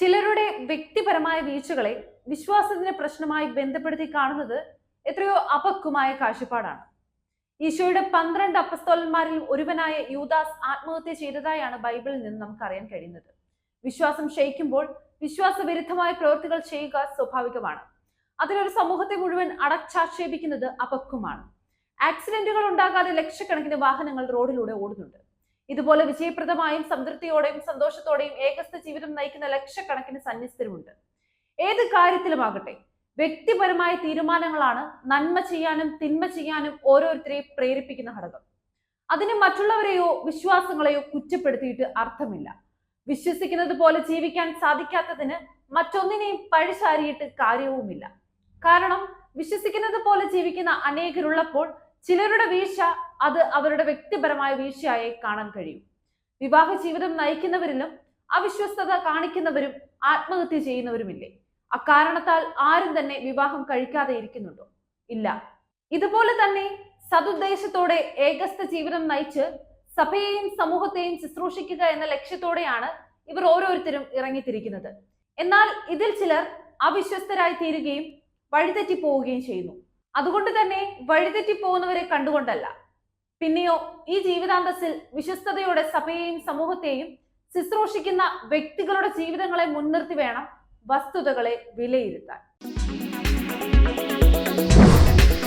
ചിലരുടെ വ്യക്തിപരമായ വീഴ്ചകളെ വിശ്വാസത്തിന്റെ പ്രശ്നമായി ബന്ധപ്പെടുത്തി കാണുന്നത് എത്രയോ അപക്വമായ കാഴ്ചപ്പാടാണ്. ഈശോയുടെ പന്ത്രണ്ട് അപ്പസ്തോലന്മാരിൽ ഒരുവനായ യൂദാസ് ആത്മഹത്യ ചെയ്തതായാണ് ബൈബിളിൽ നിന്ന് നമുക്ക് അറിയാൻ കഴിയുന്നത്. വിശ്വാസം ക്ഷയിക്കുമ്പോൾ വിശ്വാസവിരുദ്ധമായ പ്രവൃത്തികൾ ചെയ്യുക സ്വാഭാവികമാണ്. അതിലൊരു സമൂഹത്തെ മുഴുവൻ അടച്ചാക്ഷേപിക്കുന്നത് അപക്വമാണ്. ആക്സിഡന്റുകൾ ഉണ്ടാകാതെ ലക്ഷക്കണക്കിന് വാഹനങ്ങൾ റോഡിലൂടെ ഓടുന്നുണ്ട്. ഇതുപോലെ വിജയപ്രദമായും സംതൃപ്തിയോടെയും സന്തോഷത്തോടെയും ഏകസ്ഥ ജീവിതം നയിക്കുന്ന ലക്ഷക്കണക്കിന് സന്യസ്തരുമുണ്ട്. ഏത് കാര്യത്തിലുമാകട്ടെ വ്യക്തിപരമായ തീരുമാനങ്ങളാണ് നന്മ ചെയ്യാനും തിന്മ ചെയ്യാനും ഓരോരുത്തരെയും പ്രേരിപ്പിക്കുന്ന ഘടകം. അതിന് മറ്റുള്ളവരെയോ വിശ്വാസങ്ങളെയോ കുറ്റപ്പെടുത്തിയിട്ട് അർത്ഥമില്ല. വിശ്വസിക്കുന്നത് പോലെ ജീവിക്കാൻ സാധിക്കാത്തതിന് മറ്റൊന്നിനെയും പഴിചാരിയിട്ട് കാര്യവുമില്ല. കാരണം വിശ്വസിക്കുന്നത് പോലെ ജീവിക്കുന്ന അനേകരുള്ളപ്പോൾ ചിലരുടെ വീഴ്ച അത് അവരുടെ വ്യക്തിപരമായ വീഴ്ചയായി കാണാൻ കഴിയും. വിവാഹ ജീവിതം നയിക്കുന്നവരിലും അവിശ്വസ്തത കാണിക്കുന്നവരും ആത്മഹത്യ ചെയ്യുന്നവരുമില്ലേ? അക്കാരണത്താൽ ആരും തന്നെ വിവാഹം കഴിക്കാതെ ഇരിക്കുന്നുണ്ടോ? ഇല്ല. ഇതുപോലെ തന്നെ സതുദ്ദേശത്തോടെ ഏകസ്ഥ ജീവിതം നയിച്ച് സഭയെയും സമൂഹത്തെയും ശുശ്രൂഷിക്കുക എന്ന ലക്ഷ്യത്തോടെയാണ് ഇവർ ഓരോരുത്തരും ഇറങ്ങിത്തിരിക്കുന്നത്. എന്നാൽ ഇതിൽ ചിലർ അവിശ്വസ്തരായി തീരുകയും വഴിതെറ്റി പോവുകയും ചെയ്യുന്നു. അതുകൊണ്ട് തന്നെ വഴിതെറ്റി പോകുന്നവരെ കണ്ടുകൊണ്ടല്ല. പിന്നെയോ ഈ ജീവിതാന്തസ്സിൽ വിശ്വസ്തയോടെ സഭയെയും സമൂഹത്തെയും ശുശ്രൂഷിക്കുന്ന വ്യക്തികളുടെ ജീവിതങ്ങളെ മുൻനിർത്തി വേണം വസ്തുതകളെ വിലയിരുത്താൻ.